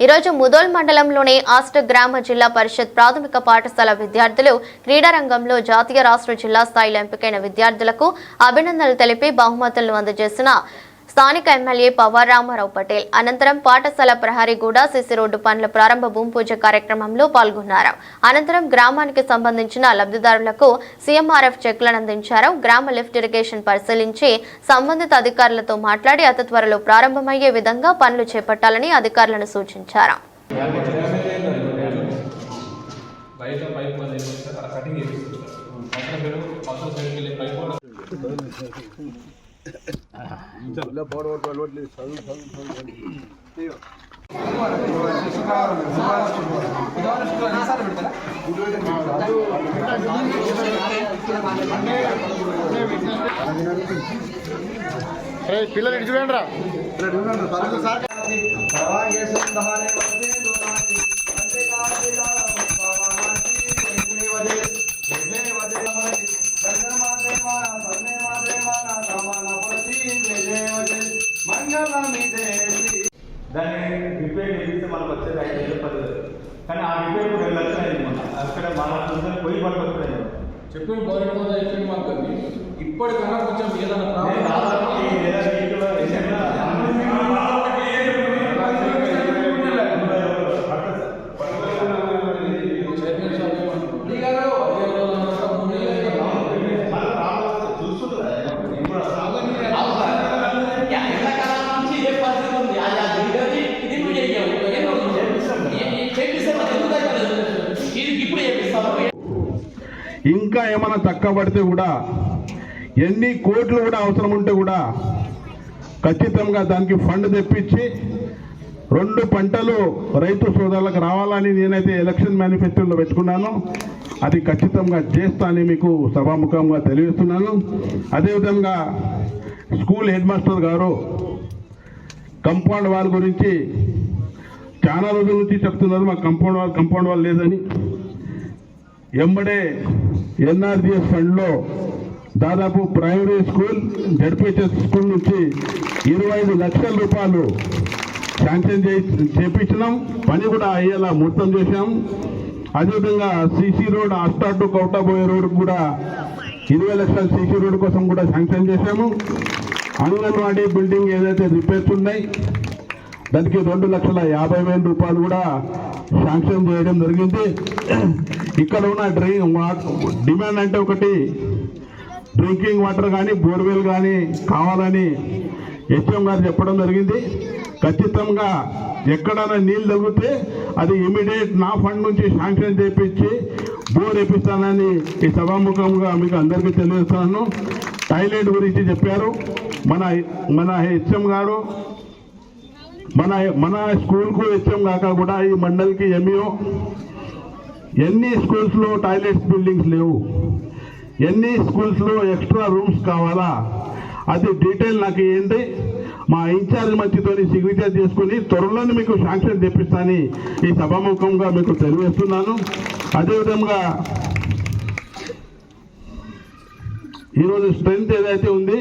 ఈరోజు ముదోల్ మండలంలోని ఆస్ట్ గ్రామ జిల్లా పరిషత్ ప్రాథమిక పాఠశాల విద్యార్థులు క్రీడారంగంలో జాతీయ రాష్ట్ర జిల్లా స్థాయిలో ఎంపికైన విద్యార్థులకు అభినందనలు తెలిపి బహుమతులను అందజేసిన స్థానిక ఎమ్మెల్యే పవార్ రామారావు పటేల్ అనంతరం పాఠశాల ప్రహరీగూడ సిసి రోడ్డు పనుల ప్రారంభ భూమి పూజ కార్యక్రమంలో పాల్గొన్నారు. అనంతరం గ్రామానికి సంబంధించిన లబ్ధిదారులకు సీఎంఆర్ఎఫ్ చెక్లను అందించారు. గ్రామ లిఫ్ట్ ఇరిగేషన్ పరిశీలించి సంబంధిత అధికారులతో మాట్లాడి అతి త్వరలో ప్రారంభమయ్యే విధంగా పనులు చేపట్టాలని అధికారులను సూచించారు. బయట వాళ్ళు అక్కడ కటింగ్ చేపిస్తారు అవసరం అవసరం సైడ్కి వెళ్ళి పిల్లలు ఇటు చూడండి రా దాన్ని రిపేర్ చేస్తే మనకు వచ్చేది ఐదు వేలు పది వేలు. కానీ ఆ రిపేర్ రెండు లక్షలు అయింది మన అక్కడ మన చూసిన పోయి పట్టుకొచ్చుకోలేదు చెప్పిన గవర్నమెంట్ మాకు ఇప్పటికన్నా కొంచెం ఏదైనా ఇంకా ఏమైనా తక్కువ పడితే కూడా ఎన్ని కోట్లు కూడా అవసరం ఉంటే కూడా ఖచ్చితంగా దానికి ఫండ్ తెప్పించి రెండు పంటలు రైతు సోదరులకు రావాలని నేనైతే ఎలక్షన్ మేనిఫెస్టోలో పెట్టుకున్నాను. అది ఖచ్చితంగా చేస్తానని మీకు సభాముఖంగా తెలియజేస్తున్నాను. అదేవిధంగా స్కూల్ హెడ్ మాస్టర్ గారు కంపౌండ్ వాల్ గురించి చాలా రోజుల నుంచి చెప్తున్నారు. మాకు కంపౌండ్ వాల్ కంపౌండ్ వాల్ లేదని. ఎంబడే ఎన్ఆర్జిఎస్ ఫండ్లో దాదాపు ప్రైమరీ స్కూల్ జడ్పిహెచ్ఎస్ స్కూల్ నుంచి ఇరవై ఐదు లక్షల రూపాయలు శాంక్షన్ చే చేపించినాం. పని కూడా అయ్యేలా మొత్తం చేశాం. అదేవిధంగా సీసీ రోడ్ ఆస్టా టు కౌటాబోయే రోడ్ కూడా ఇరవై లక్షల సీసీ రోడ్ కోసం కూడా శాంక్షన్ చేశాము. అంగన్వాడీ బిల్డింగ్ ఏదైతే రిపేర్స్ ఉన్నాయి దానికి రెండు లక్షల యాభై వేల రూపాయలు కూడా శాంక్షన్ చేయడం జరిగింది. ఇక్కడ ఉన్న డ్రింక్ డిమాండ్ అంటే ఒకటి డ్రింకింగ్ వాటర్ కానీ బోర్వెల్ కానీ కావాలని హెచ్ఎం గారు చెప్పడం జరిగింది. ఖచ్చితంగా ఎక్కడైనా నీళ్ళు తగ్గితే అది ఇమీడియట్ నా ఫండ్ నుంచి శాంక్షన్ చేపించి బోర్ వేపిస్తానని ఈ సభాముఖంగా మీకు అందరికీ తెలియజేస్తున్నాను టాయిలెట్ గురించి చెప్పారు. మన మన హెచ్ఎం గారు మన మన స్కూల్కు హెచ్ఎం కాక కూడా ఈ మండల్కి ఎంఈఓ ఎన్ని స్కూల్స్లో టాయిలెట్స్ బిల్డింగ్స్ లేవు? ఎన్ని స్కూల్స్లో ఎక్స్ట్రా రూమ్స్ కావాలా? అది డీటెయిల్ నాకు ఏంటి మా ఇన్ఛార్జ్ మంత్రితో సిగ్నేచర్ చేసుకుని త్వరలోనే మీకు శాంక్షన్ తెప్పిస్తానని ఈ సభాముఖంగా మీకు తెలియజేస్తున్నాను. అదేవిధంగా ఈరోజు స్ట్రెంత్ ఏదైతే ఉంది